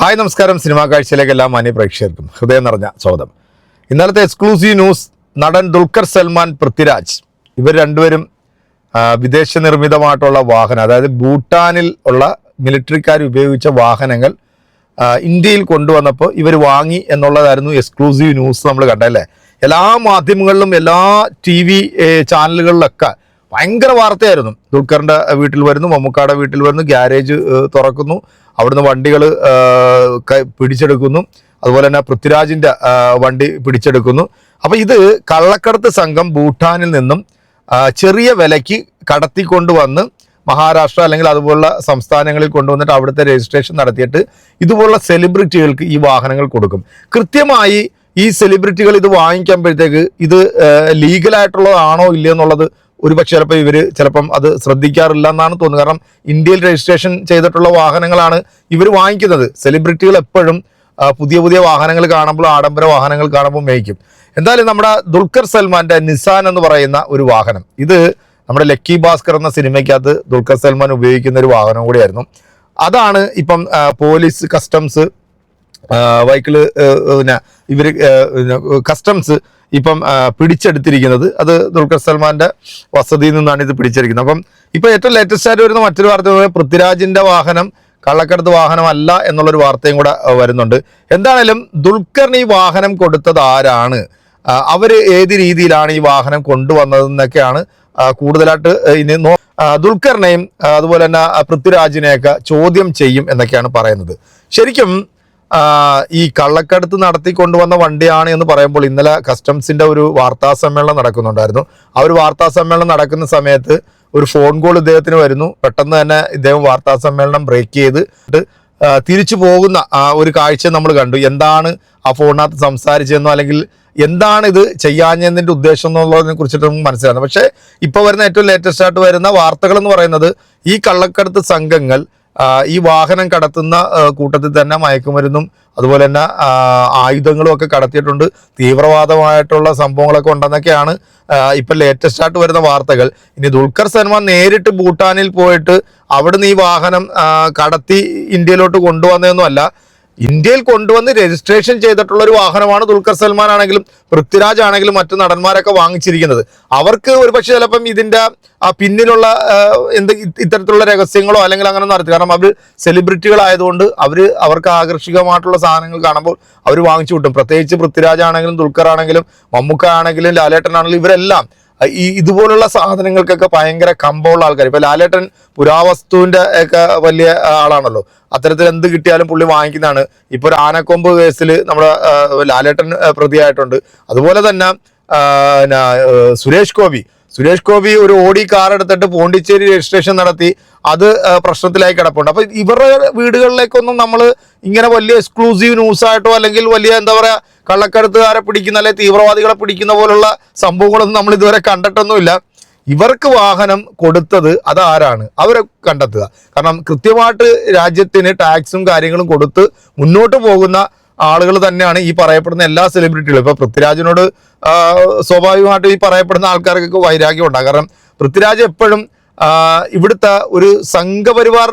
Hi നമസ്കാരം. Cinema കാഴ്ചയിലേക്ക് എല്ലാ മാന്യ പ്രേക്ഷകർക്കും ഹൃദയം നിറഞ്ഞ സ്വാഗതം. ഇന്നലത്തെ എക്സ്ക്ലൂസീവ് ന്യൂസ് നടൻ ദുൽഖർ സൽമാൻ പൃഥ്വിരാജ്. ഇവർ രണ്ടുപേരും വിദേശ നിർമ്മിതമായിട്ടുള്ള വാഹനം അതായത് ഭൂട്ടാനിൽ ഉള്ള മിലിറ്ററിക്കാർ ഉപയോഗിച്ച വാഹനങ്ങൾ ഇന്ത്യയിൽ കൊണ്ടുവന്നപ്പോൾ ഇവർ വാങ്ങി എന്നുള്ളതായിരുന്നു എക്സ്ക്ലൂസീവ് ന്യൂസ് നമ്മൾ കണ്ടല്ലേ എല്ലാ മാധ്യമങ്ങളിലും എല്ലാ ടി വി ചാനലുകളിലൊക്കെ ഭയങ്കര വാർത്തയായിരുന്നു. ദുൽഖറിന്റെ വീട്ടിൽ വരുന്നു മമ്മൂക്കാടെ വീട്ടിൽ വരുന്നു ഗ്യാരേജ് തുറക്കുന്നു അവിടുന്ന് വണ്ടികൾ പിടിച്ചെടുക്കുന്നു അതുപോലെ തന്നെ പൃഥ്വിരാജിന്റെ വണ്ടി പിടിച്ചെടുക്കുന്നു. അപ്പോൾ ഇത് കള്ളക്കടത്ത് സംഘം ഭൂട്ടാനിൽ നിന്നും ചെറിയ വിലയ്ക്ക് കടത്തിക്കൊണ്ടുവന്ന് മഹാരാഷ്ട്ര അല്ലെങ്കിൽ അതുപോലുള്ള സംസ്ഥാനങ്ങളിൽ കൊണ്ടുവന്നിട്ട് അവിടുത്തെ രജിസ്ട്രേഷൻ നടത്തിയിട്ട് ഇതുപോലുള്ള സെലിബ്രിറ്റികൾക്ക് ഈ വാഹനങ്ങൾ കൊടുക്കും. കൃത്യമായി ഈ സെലിബ്രിറ്റികൾ ഇത് വാങ്ങിക്കുമ്പോഴത്തേക്ക് ഇത് ലീഗലായിട്ടുള്ളതാണോ ഇല്ലയോ എന്നുള്ളത് ഒരുപക്ഷെ ചിലപ്പോൾ ഇവർ ചിലപ്പം അത് ശ്രദ്ധിക്കാറില്ല എന്നാണ് തോന്നുന്നത്. കാരണം ഇന്ത്യയിൽ രജിസ്ട്രേഷൻ ചെയ്തിട്ടുള്ള വാഹനങ്ങളാണ് ഇവർ വാങ്ങിക്കുന്നത്. സെലിബ്രിറ്റികൾ എപ്പോഴും പുതിയ പുതിയ വാഹനങ്ങൾ കാണുമ്പോൾ ആഡംബര വാഹനങ്ങൾ കാണുമ്പോൾ മേയ്ക്കും എന്തായാലും നമ്മുടെ ദുൽഖർ സൽമാന്റെ നിസാൻ എന്ന് പറയുന്ന ഒരു വാഹനം. ഇത് നമ്മുടെ ലക്കി ഭാസ്കർ എന്ന സിനിമയ്ക്കകത്ത് ദുൽഖർ സൽമാൻ ഉപയോഗിക്കുന്ന ഒരു വാഹനം കൂടിയായിരുന്നു. അതാണ് ഇപ്പം പോലീസ് കസ്റ്റംസ് വൈക്കിൾ പിന്നെ ഇവർ കസ്റ്റംസ് ഇപ്പം പിടിച്ചെടുത്തിരിക്കുന്നത് അത് ദുൽഖർ സൽമാന്റെ വസതിയിൽ നിന്നാണ് ഇത് പിടിച്ചെടുക്കുന്നത്. അപ്പം ഇപ്പൊ ഏറ്റവും ലേറ്റസ്റ്റ് ആയിട്ട് വരുന്ന മറ്റൊരു വാർത്ത പൃഥ്വിരാജിന്റെ വാഹനം കള്ളക്കടത്ത് വാഹനമല്ല എന്നുള്ളൊരു വാർത്തയും കൂടെ വരുന്നുണ്ട്. എന്താണേലും ദുൽഖറിന് ഈ വാഹനം കൊടുത്തത് ആരാണ്? അവർ ഏത് രീതിയിലാണ് ഈ വാഹനം കൊണ്ടുവന്നതെന്നൊക്കെയാണ് കൂടുതലായിട്ട് ഇനി നോ ദുൽഖറിനെയും അതുപോലെ തന്നെ പൃഥ്വിരാജിനെയൊക്കെ ചോദ്യം ചെയ്യും എന്നൊക്കെയാണ് പറയുന്നത്. ശരിക്കും ഈ കള്ളക്കടത്ത് നടത്തി കൊണ്ടുവന്ന വണ്ടിയാണ് എന്ന് പറയുമ്പോൾ ഇന്നലെ കസ്റ്റംസിന്റെ ഒരു വാർത്താ സമ്മേളനം നടക്കുന്നുണ്ടായിരുന്നു. ആ ഒരു വാർത്താ സമ്മേളനം നടക്കുന്ന സമയത്ത് ഒരു ഫോൺ കോൾ ഇദ്ദേഹത്തിന് വരുന്നു. പെട്ടെന്ന് തന്നെ ഇദ്ദേഹം വാർത്താ സമ്മേളനം ബ്രേക്ക് ചെയ്ത് തിരിച്ചു പോകുന്ന ആ ഒരു കാഴ്ച നമ്മൾ കണ്ടു. എന്താണ് ആ ഫോണിനകത്ത് സംസാരിച്ചതെന്നോ അല്ലെങ്കിൽ എന്താണ് ഇത് ചെയ്യാഞ്ഞതിന്റെ ഉദ്ദേശം എന്നുള്ളതിനെ കുറിച്ചിട്ട് നമുക്ക് മനസ്സിലാകുന്നത് പക്ഷേ ഇപ്പോൾ വരുന്ന ഏറ്റവും ലേറ്റസ്റ്റ് ആയിട്ട് വരുന്ന വാർത്തകൾ എന്ന് പറയുന്നത് ഈ കള്ളക്കടത്ത് സംഘങ്ങൾ ഈ വാഹനം കടത്തുന്ന കൂട്ടത്തിൽ തന്നെ മയക്കുമരുന്നും അതുപോലെ തന്നെ ആയുധങ്ങളും ഒക്കെ കടത്തിയിട്ടുണ്ട്. തീവ്രവാദമായിട്ടുള്ള സംഭവങ്ങളൊക്കെ ഉണ്ടെന്നൊക്കെയാണ് ഇപ്പം ലേറ്റസ്റ്റ് ആയിട്ട് വരുന്ന വാർത്തകൾ. ഇനി ദുൽഖർ സൽമാൻ നേരിട്ട് ഭൂട്ടാനിൽ പോയിട്ട് അവിടുന്ന് ഈ വാഹനം കടത്തി ഇന്ത്യയിലോട്ട് കൊണ്ടുവന്നതൊന്നുമല്ല. ഇന്ത്യയിൽ കൊണ്ടുവന്ന് രജിസ്ട്രേഷൻ ചെയ്തിട്ടുള്ള ഒരു വാഹനമാണ് ദുൽഖർ സൽമാൻ ആണെങ്കിലും പൃഥ്വിരാജ് ആണെങ്കിലും മറ്റു നടന്മാരൊക്കെ വാങ്ങിച്ചിരിക്കുന്നത്. അവർക്ക് ഒരുപക്ഷെ ചിലപ്പം ഇതിന്റെ ആ പിന്നിലുള്ള എന്ത് ഇത്തരത്തിലുള്ള രഹസ്യങ്ങളോ അല്ലെങ്കിൽ അങ്ങനെ നടത്തി കാരണം അവർ സെലിബ്രിറ്റികളായതുകൊണ്ട് അവർ അവർക്ക് ആകർഷകമായിട്ടുള്ള സാധനങ്ങൾ കാണുമ്പോൾ അവർ വാങ്ങിച്ചു കിട്ടും പ്രത്യേകിച്ച് പൃഥ്വിരാജ് ആണെങ്കിലും ദുൽഖർ ആണെങ്കിലും മമ്മൂക്ക ആണെങ്കിലും ലാലേട്ടൻ ആണെങ്കിലും ഇവരെല്ലാം ഈ ഇതുപോലുള്ള സാധനങ്ങൾക്കൊക്കെ ഭയങ്കര കമ്പമുള്ള ആൾക്കാർ ഇപ്പൊ ലാലേട്ടൻ പുരാവസ്തുവിന്റെ ഒക്കെ വലിയ ആളാണല്ലോ. അത്തരത്തിൽ എന്ത് കിട്ടിയാലും പുള്ളി വാങ്ങിക്കുന്നതാണ്. ഇപ്പൊ ഒരു ആനക്കൊമ്പ് കേസിൽ നമ്മുടെ ലാലേട്ടൻ പ്രതിയായിട്ടുണ്ട്. അതുപോലെ തന്നെ സുരേഷ് ഗോപി. സുരേഷ് ഗോപി ഒരു ഓടി കാർ എടുത്തിട്ട് പോണ്ടിച്ചേരി രജിസ്ട്രേഷൻ നടത്തി അത് പ്രശ്നത്തിലായി കിടപ്പുണ്ട്. അപ്പൊ ഇവരുടെ വീടുകളിലേക്കൊന്നും നമ്മൾ ഇങ്ങനെ വലിയ എക്സ്ക്ലൂസീവ് ന്യൂസ് ആയിട്ടോ അല്ലെങ്കിൽ വലിയ എന്താ പറയാ കള്ളക്കടത്തുകാരെ പിടിക്കുന്ന അല്ലെ തീവ്രവാദികളെ പിടിക്കുന്ന പോലുള്ള സംഭവങ്ങളൊന്നും നമ്മൾ ഇതുവരെ കണ്ടിട്ടൊന്നുമില്ല. ഇവർക്ക് വാഹനം കൊടുത്തത് അതാരാണ്? അവരെ കണ്ടെത്തുക. കാരണം കൃത്യമായിട്ട് രാജ്യത്തിന് ടാക്സും കാര്യങ്ങളും കൊടുത്ത് മുന്നോട്ട് പോകുന്ന ആളുകൾ തന്നെയാണ് ഈ പറയപ്പെടുന്ന എല്ലാ സെലിബ്രിറ്റികളും ഇപ്പൊ പൃഥ്വിരാജിനോട് സ്വാഭാവികമായിട്ടും ഈ പറയപ്പെടുന്ന ആൾക്കാർക്കൊക്കെ വൈരാഗ്യം ഉണ്ടാകും. കാരണം പൃഥ്വിരാജ് എപ്പോഴും ഇവിടുത്തെ ഒരു സംഘപരിവാർ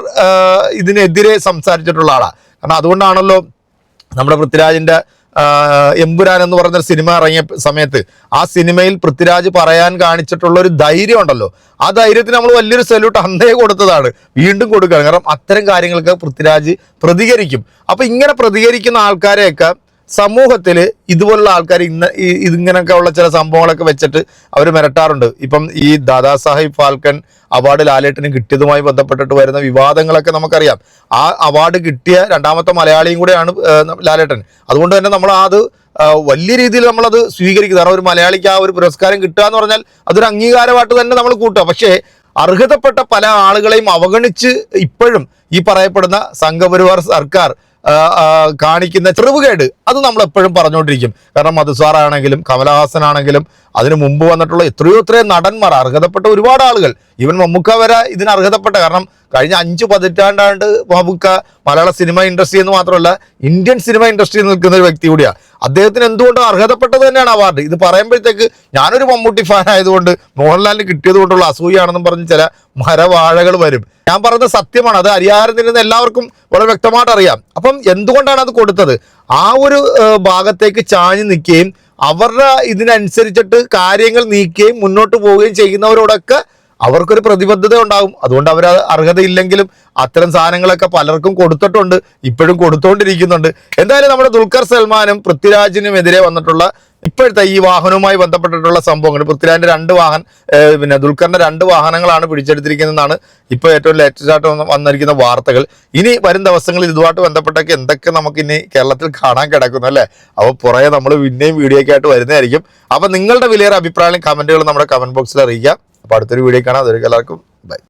ഇതിനെതിരെ സംസാരിച്ചിട്ടുള്ള ആളാണ് കാരണം അതുകൊണ്ടാണല്ലോ നമ്മുടെ പൃഥ്വിരാജിന്റെ ആ, എമ്പുരാൻ എന്ന് പറഞ്ഞൊരു സിനിമ ഇറങ്ങിയ സമയത്ത് ആ സിനിമയിൽ പൃഥ്വിരാജ് പറയാൻ കാണിച്ചിട്ടുള്ള ഒരു ധൈര്യം ഉണ്ടല്ലോ. ആ ധൈര്യത്തിന് നമ്മൾ വലിയൊരു സല്യൂട്ട് അന്നേ കൊടുത്തതാണ്. വീണ്ടും കൊടുക്കുകയാണ്. കാരണം അത്തരം കാര്യങ്ങൾക്ക് പൃഥ്വിരാജ് പ്രതികരിക്കും. അപ്പൊ ഇങ്ങനെ പ്രതികരിക്കുന്ന ആൾക്കാരെയൊക്കെ സമൂഹത്തിൽ ഇതുപോലുള്ള ആൾക്കാർ ഇന്ന് ഇതിങ്ങനെയൊക്കെ ഉള്ള ചില സംഭവങ്ങളൊക്കെ വെച്ചിട്ട് അവർ മിരട്ടാറുണ്ട്. ഇപ്പം ഈ ദാദാസാഹിബ് ഫാൽക്കൺ അവാർഡ് ലാലേട്ടന് കിട്ടിയതുമായി ബന്ധപ്പെട്ടിട്ട് വരുന്ന വിവാദങ്ങളൊക്കെ നമുക്കറിയാം. ആ അവാർഡ് കിട്ടിയ രണ്ടാമത്തെ മലയാളിയും കൂടെയാണ് ലാലേട്ടൻ. അതുകൊണ്ട് തന്നെ നമ്മൾ അത് വലിയ രീതിയിൽ നമ്മളത് സ്വീകരിക്കുക കാരണം ഒരു മലയാളിക്ക് ആ ഒരു പുരസ്കാരം കിട്ടുക എന്ന് പറഞ്ഞാൽ അതൊരു അംഗീകാരമായിട്ട് തന്നെ നമ്മൾ കൂട്ടുക. പക്ഷേ അർഹതപ്പെട്ട പല ആളുകളെയും അവഗണിച്ച് ഇപ്പോഴും ഈ പറയപ്പെടുന്ന സംഘപരിവാർ സർക്കാർ കാണിക്കുന്ന ചെറുവുകേട് അത് നമ്മൾ എപ്പോഴും പറഞ്ഞുകൊണ്ടിരിക്കും. കാരണം മധുസാറാണെങ്കിലും കമലഹാസനാണെങ്കിലും അതിന് മുമ്പ് വന്നിട്ടുള്ള എത്രയോ എത്രയോ നടന്മാർ അർഹതപ്പെട്ട ഒരുപാട് ആളുകൾ. ഈവൻ മമ്മൂക്ക വരെ ഇതിന് അർഹതപ്പെട്ട. കാരണം കഴിഞ്ഞ അഞ്ച് പതിറ്റാണ്ടാണ്ട് മമ്മൂക്ക മലയാള സിനിമ ഇൻഡസ്ട്രി എന്ന് മാത്രമല്ല ഇന്ത്യൻ സിനിമ ഇൻഡസ്ട്രിയിൽ നിൽക്കുന്ന ഒരു വ്യക്തി കൂടിയാണ് അദ്ദേഹത്തിന് എന്തുകൊണ്ടും അർഹതപ്പെട്ടത് തന്നെയാണ് അവാർഡ് ഇത് പറയുമ്പോഴത്തേക്ക് ഞാനൊരു മമ്മൂട്ടി ഫാൻ ആയതുകൊണ്ട് മോഹൻലാലിന് കിട്ടിയത് കൊണ്ടുള്ള അസൂയാണെന്നും പറഞ്ഞ് ചില മരവാഴകൾ വരും. ഞാൻ പറയുന്നത് സത്യമാണ്. അത് അരിയാരം തിരുന്ന എല്ലാവർക്കും വളരെ വ്യക്തമായിട്ട് അറിയാം. അപ്പം എന്തുകൊണ്ടാണ് അത് കൊടുത്തത്? ആ ഒരു ഭാഗത്തേക്ക് ചാഞ്ഞു നിൽക്കുകയും അവരുടെ ഇതിനനുസരിച്ചിട്ട് കാര്യങ്ങൾ നീക്കുകയും മുന്നോട്ട് പോവുകയും ചെയ്യുന്നവരോടൊക്കെ അവർക്കൊരു പ്രതിബദ്ധത ഉണ്ടാകും. അതുകൊണ്ട് അവർ അർഹതയില്ലെങ്കിലും അത്തരം സാധനങ്ങളൊക്കെ പലർക്കും കൊടുത്തിട്ടുണ്ട്. ഇപ്പോഴും കൊടുത്തുകൊണ്ടിരിക്കുന്നുണ്ട് എന്തായാലും നമ്മുടെ ദുൽഖർ സൽമാനും പൃഥ്വിരാജിനും എതിരെ വന്നിട്ടുള്ള ഇപ്പോഴത്തെ ഈ വാഹനവുമായി ബന്ധപ്പെട്ടിട്ടുള്ള സംഭവങ്ങൾ. പൃഥ്വിരാജിന്റെ രണ്ട് വാഹൻ പിന്നെ ദുൽഖറിന്റെ രണ്ട് വാഹനങ്ങളാണ് പിടിച്ചെടുത്തിരിക്കുന്നതെന്നാണ് ഇപ്പോൾ ഏറ്റവും ലേറ്റസ്റ്റ് ആയിട്ട് വന്നിരിക്കുന്ന വാർത്തകൾ. ഇനി വരും ദിവസങ്ങളിൽ ഇതുമായിട്ട് ബന്ധപ്പെട്ടൊക്കെ എന്തൊക്കെ നമുക്ക് ഇനി കേരളത്തിൽ കാണാൻ കിടക്കുന്നു അല്ലേ? അപ്പോൾ പുറകെ നമ്മൾ പിന്നെയും വീഡിയോ ഒക്കെ ആയിട്ട് വരുന്നതായിരിക്കും. അപ്പോൾ നിങ്ങളുടെ വിലയേറെ അഭിപ്രായങ്ങളും കമന്റുകൾ നമ്മുടെ കമന്റ് ബോക്സിൽ അറിയിക്കാം. അപ്പോൾ അടുത്തൊരു വീഡിയോ കാണാം. അതൊരു എല്ലാവർക്കും ബൈ.